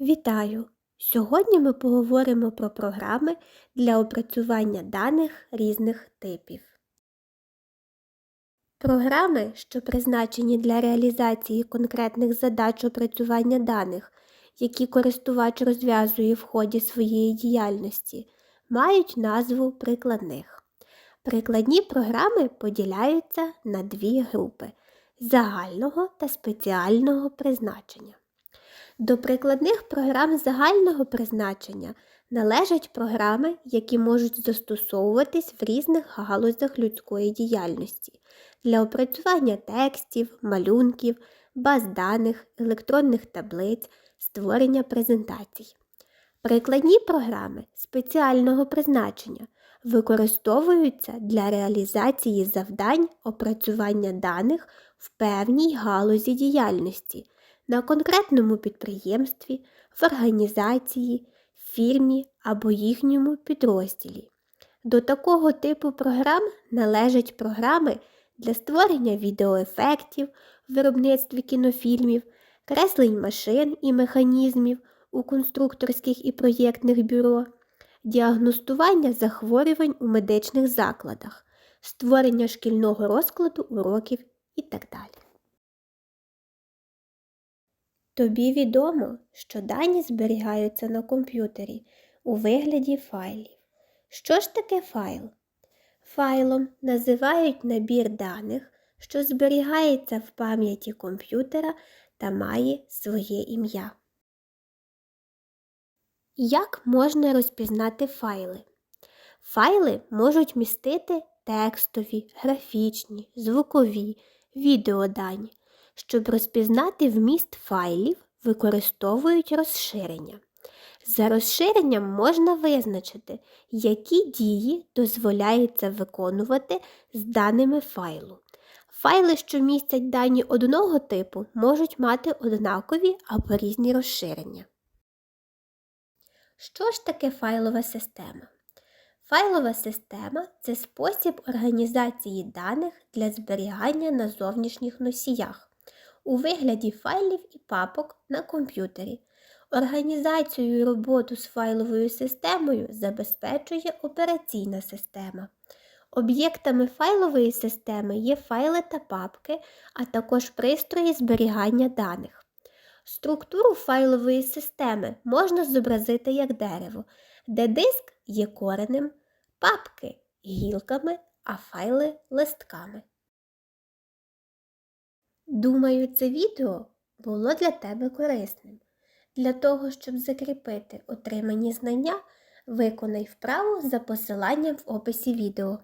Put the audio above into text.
Вітаю! Сьогодні ми поговоримо про програми для опрацювання даних різних типів. Програми, що призначені для реалізації конкретних задач опрацювання даних, які користувач розв'язує в ході своєї діяльності, мають назву прикладних. Прикладні програми поділяються на дві групи загального та спеціального призначення. До прикладних програм загального призначення належать програми, які можуть застосовуватись в різних галузях людської діяльності для опрацювання текстів, малюнків, баз даних, електронних таблиць, створення презентацій. Прикладні програми спеціального призначення використовуються для реалізації завдань опрацювання даних в певній галузі діяльності на конкретному підприємстві, в організації, фірмі або їхньому підрозділі. До такого типу програм належать програми для створення відеоефектів в виробництві кінофільмів, креслень машин і механізмів у конструкторських і проєктних бюро, діагностування захворювань у медичних закладах, створення шкільного розкладу уроків і так далі. Тобі відомо, що дані зберігаються на комп'ютері у вигляді файлів. Що ж таке файл? Файлом називають набір даних, що зберігається в пам'яті комп'ютера та має своє ім'я. Як можна розпізнати файли? Файли можуть містити текстові, графічні, звукові, відеодані. Щоб розпізнати вміст файлів, використовують розширення. За розширенням можна визначити, які дії дозволяється виконувати з даними файлу. Файли, що містять дані одного типу, можуть мати однакові або різні розширення. Що ж таке файлова система? Файлова система це спосіб організації даних для зберігання на зовнішніх носіях у вигляді файлів і папок на комп'ютері. Організацію і роботу з файловою системою забезпечує операційна система. Об'єктами файлової системи є файли та папки, а також пристрої зберігання даних. Структуру файлової системи можна зобразити як дерево, де диск є коренем, папки гілками, а файли листками. Думаю, це відео було для тебе корисним. Для того, щоб закріпити отримані знання, виконай вправу за посиланням в описі відео.